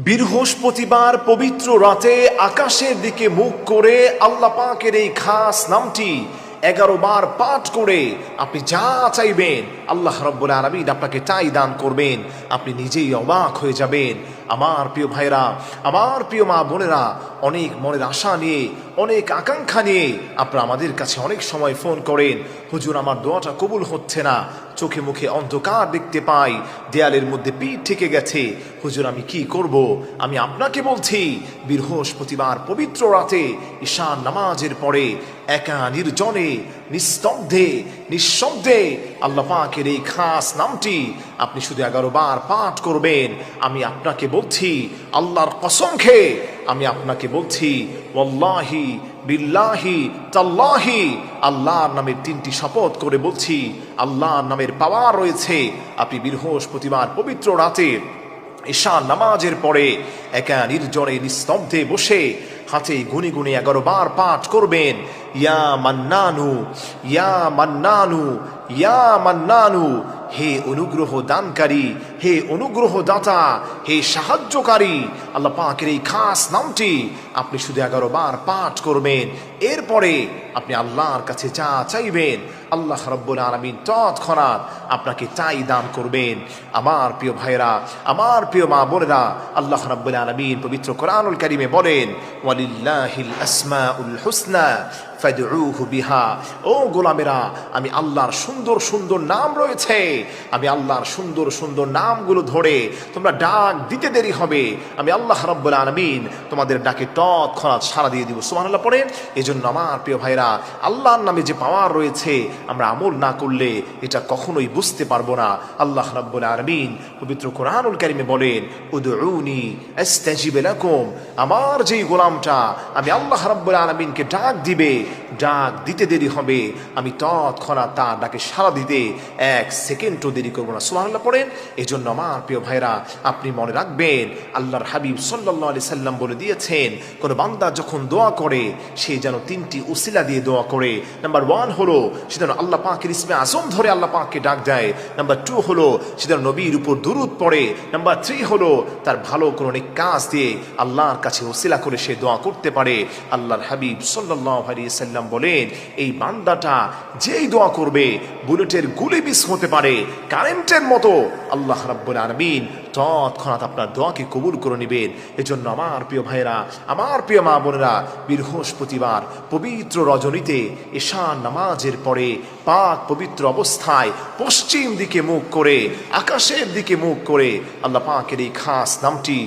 বৃহস্পতিবার পবিত্র রাতে আকাশের দিকে মুখ করে আল্লাহ পাকের এই খাস নামটি এগারো বার পাঠ করে আপনি যা চাইবেন আল্লাহ রব্বুল আলমিন আপনাকে তাই দান করবেন। আপনি নিজেই অবাক হয়ে যাবেন। আমার প্রিয় ভাইরা আমার প্রিয় মা বোনেরা, অনেক মনের আশা নিয়ে, অনেক আকাঙ্ক্ষা নিয়ে আপনারা আমাদের কাছে অনেক সময় ফোন করেন। হুজুর, আমার দোয়াটা কবুল হচ্ছে না। চোখে মুখে অন্ধকার দেখতে পাই। দেয়ালের মধ্যে পিঠ থেকে গেছে। হুজুর, আমি কি করব? আমি আপনাকে বলছি, বৃহস্পতিবার পবিত্র রাতে ঈশান নামাজের পরে একা নির্জনে নিস্তব্ধে, নিঃশব্দে আল্লাহ পাকের এই খাস নামটি আপনি শুধু এগারো বার পাঠ করবেন। আমি আপনাকে বলছি, আল্লাহর কসম খেয়ে আমি আপনাকে বলছি, ওয়াল্লাহি বিল্লাহি তাল্লাহি, আল্লাহর নামের তিনটি শপথ করে বলছি, আল্লাহর নামের পাওয়ার রয়েছে। আপনি বৃহস্পতিবার পবিত্র রাতে ঈশান নামাজের পরে একা নির্জনে নিস্তব্ধে বসে হাতে গুনি গুনি এগারো বার পাঠ করবেন, ইয়া মান্নানু ইয়া মান্নানু ইয়া মান্নানু হে অনুগ্রহ দানকারী হে অনুগ্রহ দাতা হে সাহায্যকারী, আল্লাহ পাকের এই খাস নামটি আপনি শুধু এগারো বার পাঠ করবেন, এরপরে আপনি আল্লাহর কাছে যা চাইবেন, আল্লাহ রব্বুল আলমিন তৎক্ষণাৎ আপনাকে তাই দান করবেন। আমার প্রিয় ভাইরা আমার প্রিয় মা বোনেরা, আল্লাহ রব্বুল আলমিন পবিত্র কোরআনুল করিমে বলেন, ওয়ালিল্লাহিল আসমাউল হুসনা ফাদউহু বিহা। ও গোলামেরা, আমি আল্লাহর সুন্দর সুন্দর নাম রয়েছে। আমি আল্লাহর সুন্দর সুন্দর নামগুলো ধরে তোমরা ডাক দিতে দেরি হবে। আমি আল্লাহ রাব্বুল আলামিন তোমাদের ডাকে তৎক্ষণাৎ সারা দিয়ে দিব। সুবহানাল্লাহ পড়েন, এজন্য আমার প্রিয় ভাইরা আল্লাহর নামে যে পাওয়ার রয়েছে, আমরা আমল না করলে এটা কখনোই বুঝতে পারব না। আল্লাহ রাব্বুল আলামিন পবিত্র কোরআনুল কারিমে বলেন লাকুম। আমার যেই গোলামটা, আমি আল্লাহ রাব্বুল আলামিনকে ডাক দিবে ডাক দিতে দেরি হবে। আমি তৎক্ষণাৎ তার ডাকে সারা দিতে এক সেকেন্ডও দেরি করব না। সুবহানাল্লাহ পড়েন। এই জন্য আমার প্রিয় ভাইরা আপনি মনে রাখবেন, আল্লাহর হাবিব সাল্লাহ আলি সাল্লাম বলে দিয়েছেন, কোনো বান্দা যখন দোয়া করে, সে যেন তিনটি উসিলা দিয়ে দোয়া করে। নাম্বার ওয়ান হলো, সে যেন আল্লাহ পাকের ইসমে আজম ধরে আল্লাহ পাককে ডাক দেয়। নাম্বার টু হলো, সে যেন নবীর উপর দুরুদ পড়ে। নাম্বার থ্রি হলো, তার ভালো কোনো অনেক কাজ দিয়ে আল্লাহর কাছে ওসিলা করে সে দোয়া করতে পারে। আল্লাহর হাবিব সাল্লাহ সাল্লাম বলেন, এই বান্দাটা যেই দোয়া করবে, বুলেটের গুলি বিষ হতে পারে, কারেন্টের মতো। আল্লাহ রাব্বুল আলমিন তৎক্ষণাৎ আপনার দোয়াকে কবুল করে নেবেন। এজন্য আমার প্রিয় ভাইয়েরা, আমার প্রিয় মা বোনেরা, বৃহস্পতিবার পবিত্র রজনীতে ঈশান নামাজের পরে পাক পবিত্র অবস্থায় পশ্চিম দিকে মুখ করে, আকাশের দিকে মুখ করে আল্লাহ পাকের এই খাস নামটি